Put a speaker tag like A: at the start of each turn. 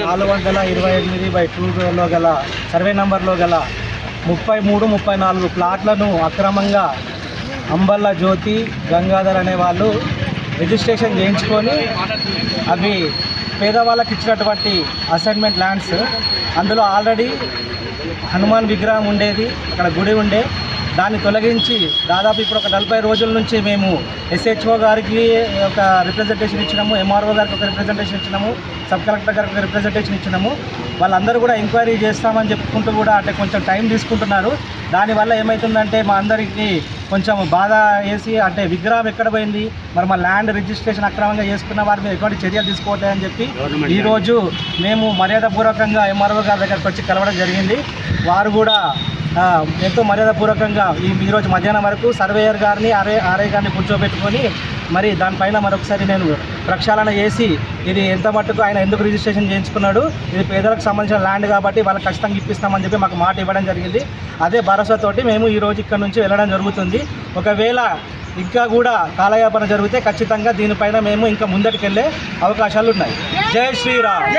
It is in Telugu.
A: నాలుగు వందల ఇరవై ఎనిమిది బై టూలో గల సర్వే నంబర్లో గల ముప్పై మూడు ముప్పై నాలుగు ప్లాట్లను అక్రమంగా అంబల్ల జ్యోతి గంగాధర్ అనే వాళ్ళు రిజిస్ట్రేషన్ చేయించుకొని అవి పేదవాళ్ళకి ఇచ్చినటువంటి అసైన్మెంట్ ల్యాండ్స్ అందులో ఆల్రెడీ హనుమాన్ విగ్రహం ఉండేది అక్కడ గుడి ఉండే. దాన్ని తొలగించి దాదాపు ఇప్పుడు ఒక నలభై రోజుల నుంచి మేము ఎస్హెచ్ఓ గారికి ఒక రిప్రజెంటేషన్ ఇచ్చినాము ఎంఆర్ఓ గారికి ఒక రిప్రజెంటేషన్ ఇచ్చినాము సబ్ కలెక్టర్ గారికి ఒక రిప్రజెంటేషన్ ఇచ్చినాము. వాళ్ళందరూ కూడా ఎంక్వైరీ చేస్తామని చెప్పుకుంటూ కూడా అంటే కొంచెం టైం తీసుకుంటున్నారు. దానివల్ల ఏమవుతుందంటే మా అందరికీ కొంచెం బాధ వేసి అంటే విగ్రహం ఎక్కడ పోయింది? మరి మా ల్యాండ్ రిజిస్ట్రేషన్ అక్రమంగా చేసుకున్న వారి మీద ఎటువంటి చర్యలు తీసుకోవట్లేదని చెప్పి ఈరోజు మేము మర్యాదపూర్వకంగా ఎంఆర్ఓ గారి దగ్గరకు వచ్చి కలవడం జరిగింది. వారు కూడా ఎంతో మర్యాదపూర్వకంగా ఈ ఈరోజు మధ్యాహ్నం వరకు సర్వేయర్ గారిని ఆర్ఏ ఆర్ఐ గారిని కూర్చోబెట్టుకొని మరి దానిపైన మరొకసారి నేను ప్రక్షాళన చేసి ఇది ఎంత మట్టుకు ఆయన ఎందుకు రిజిస్ట్రేషన్ చేయించుకున్నాడు ఇది పేదలకు సంబంధించిన ల్యాండ్ కాబట్టి వాళ్ళకి ఖచ్చితంగా ఇప్పిస్తామని చెప్పి మాకు మాట ఇవ్వడం జరిగింది. అదే భరోసాతోటి మేము ఈ రోజు ఇక్కడ నుంచి వెళ్ళడం జరుగుతుంది. ఒకవేళ ఇంకా కూడా కాలయాపన జరిగితే ఖచ్చితంగా దీనిపైన మేము ఇంకా ముందటికి వెళ్ళే అవకాశాలు ఉన్నాయి జై శ్రీరామ్.